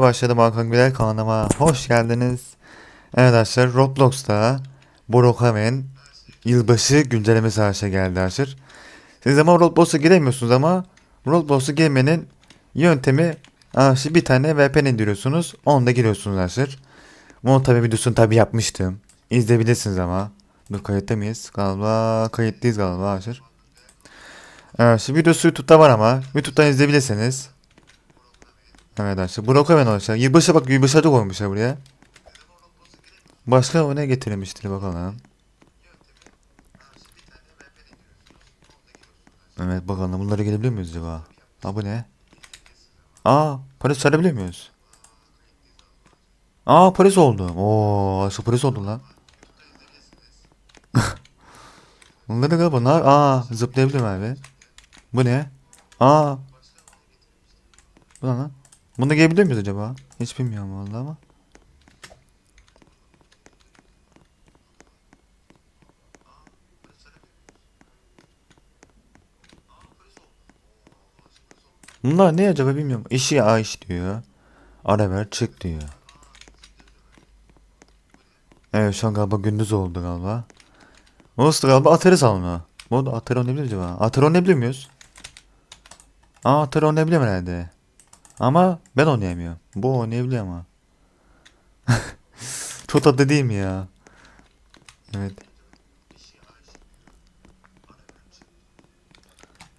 başladım Hakan Güler kanalıma hoş geldiniz. Evet arkadaşlar Roblox'ta Brookhaven yılbaşı güncellemesi aşağı geldi arkadaşlar. Siz ama Roblox'a giremiyorsunuz ama Roblox'a girmenin yöntemi arkadaşlar bir tane VPN indiriyorsunuz. Onu da giriyorsunuz arkadaşlar. Bunu tabi videosunu tabi yapmıştım. İzleyebilirsiniz ama. Dur kayıtta mıyız? Galiba kayıtlıyız galiba arkadaşlar. Evet, videosu YouTube'da var ama YouTube'dan izleyebilirsiniz. Evet arkadaşlar. Brookhaven arkadaşlar. Yılbaşı bak yılbaşı da koymuşlar buraya. Başka ne getirilmiştir bakalım. Evet bakalım bunları gelebiliyor muyuz acaba? Ha bu ne? Aa Paris çağırabiliyor muyuz? Aa Paris oldu. Oo şu Paris oldu lan. Bunları galiba ne? Aa zıplayabiliyorum abi. Bu ne? Aa. Bu ne lan? Bunu giyebiliyor muyuz acaba? Hiç bilmiyorum vallahi ama. Bunlar ne acaba bilmiyorum. İşi aş diyor. Ara ver çık diyor. Evet şu an galiba gündüz oldu galiba. Monster galiba Atari salonu. Bu da Atari oynayabilir acaba? Atari oynayabiliyor muyuz? Aa Atari oynayabiliyorum herhalde. Ama ben oynayamıyorum. Bu oynayabiliyor ama. Çok tatlı değil mi ya? Evet.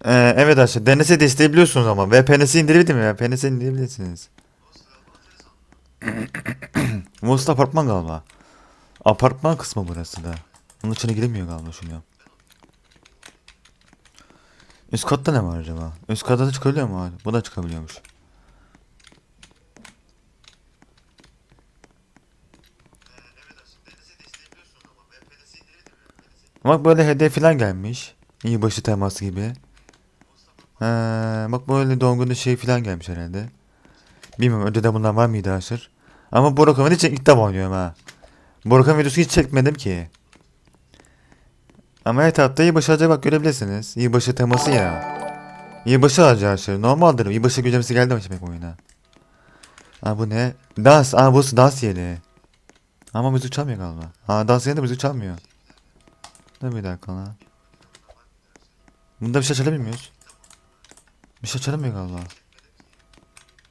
Ee, evet arkadaşlar DNS'i de isteyebiliyorsunuz ama VPN'si indirebilir mi? VPN'si indirebilirsiniz. Da apartman galiba. Apartman kısmı burası da. Onun içine giremiyor galiba şunu. Üst katta ne var acaba? Üst katta da çıkabiliyor mu? Bu da çıkabiliyormuş. Bak böyle hediye falan gelmiş. Yılbaşı teması gibi. Ee, bak böyle günü şey falan gelmiş herhalde. Bilmiyorum önceden bundan var mıydı aşır? Ama Boroka'nın hiç ilk defa oynuyorum ha. Boroka'nın videosu hiç çekmedim ki. Ama her tarafta yılbaşı ağacı bak görebilirsiniz. Yılbaşı teması ya. Yılbaşı ağacı aşır. Normaldir. Yılbaşı güncellemesi geldi mi şimdi oyuna? Aa bu ne? Dans. Aa burası dans yeri. Ama müzik çalmıyor galiba. Aa dans yerinde müzik çalmıyor. Dur bir dakika lan. Bunda bir şey çalabiliyor muyuz? Bir şey çalamıyor galiba.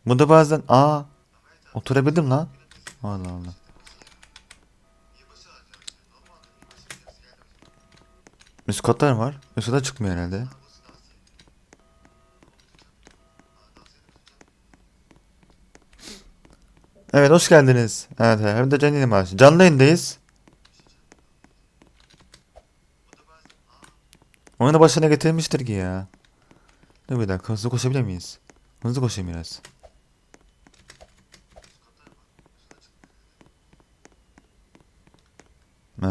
Bunda bazen aa oturabildim lan. Allah Allah. Üst katlar var. Üst kata çıkmıyor herhalde. Evet hoş geldiniz. Evet hem de canlı yayın var. Canlı yayındayız. Oyunu başına getirmiştir ki ya. Dur bir dakika hızlı koşabilir miyiz? Hızlı koşayım biraz. Ee,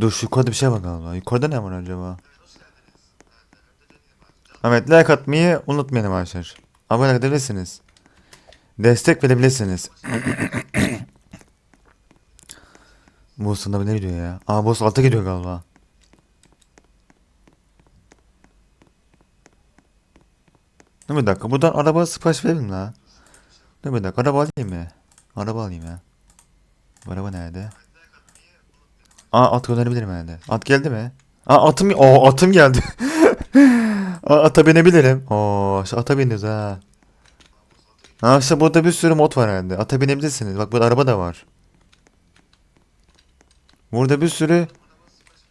dur şu yukarıda bir şey var galiba. Yukarıda ne var acaba? Evet like atmayı unutmayın arkadaşlar. Abone edebilirsiniz. Destek verebilirsiniz. Boss da ne gidiyor ya? Aa boss alta gidiyor galiba. Dur bir dakika buradan araba sipariş verelim la. Dur bir dakika araba alayım mı? Araba alayım ya. Bu araba nerede? Aa at gönderebilirim herhalde. At geldi mi? Aa atım o atım geldi. Aa, ata binebilirim. Oo şu ata biniyoruz ha. Ha işte burada bir sürü mod var herhalde. Ata binebilirsiniz. Bak burada araba da var. Burada bir sürü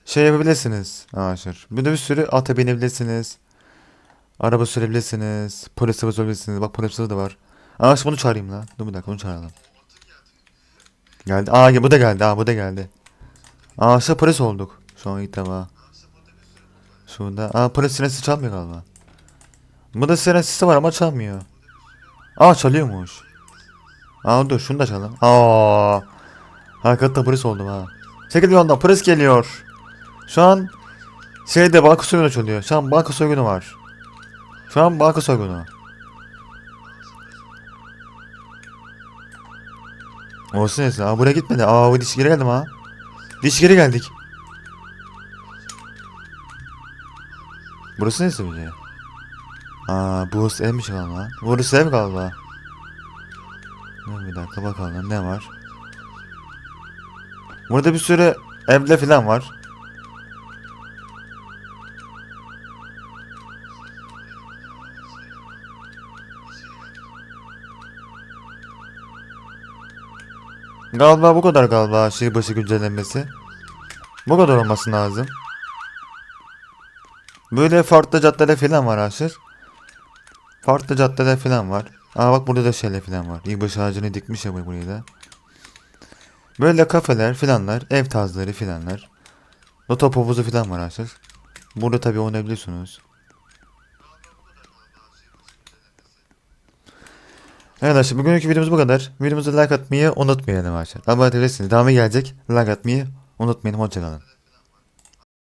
şey yapabilirsiniz. Arkadaşlar. Burada bir sürü ata binebilirsiniz. Araba sürebilirsiniz. Polis arabası olabilirsiniz. Bak polis arabası da var. Aa şimdi bunu çağırayım lan. Dur bir dakika onu çağıralım. Geldi. Aa bu da geldi. Aa bu da geldi. Aa işte polis olduk. Şu an ilk defa. Şurada. Aa polis sinesi çalmıyor galiba. Bu da sinesi var ama çalmıyor. Aa çalıyormuş. Aa dur şunu da çalalım. Aa. Hakikaten polis oldum ha. Çekil yoldan polis geliyor. Şu an şeyde banka soygunu çalıyor. Şu an banka soygunu var. Şu an banka soygunu. Olsun neyse. Aa buraya gitmedi. Aa bu diş geri geldim ha. Diş geri geldik. Burası neyse böyle? Aa burası evmiş galiba. Burası ev galiba. Bir dakika bakalım ne var. Burada bir sürü evde falan var. Galiba bu kadar galiba şehir başı güncellenmesi. Bu kadar olması lazım. Böyle farklı caddeler falan var Aşır. Farklı caddeler falan var. Aa bak burada da şeyler falan var. Yılbaşı ağacını dikmiş ya burayı da. Böyle kafeler filanlar, ev tarzları filanlar. Loto havuzu filan var Aşır. Burada tabii oynayabiliyorsunuz. Arkadaşlar bugünkü videomuz bu kadar. Videomuza like atmayı unutmayalım arkadaşlar. Abone olabilirsiniz. Devamı gelecek. Like atmayı unutmayın. Hoşçakalın.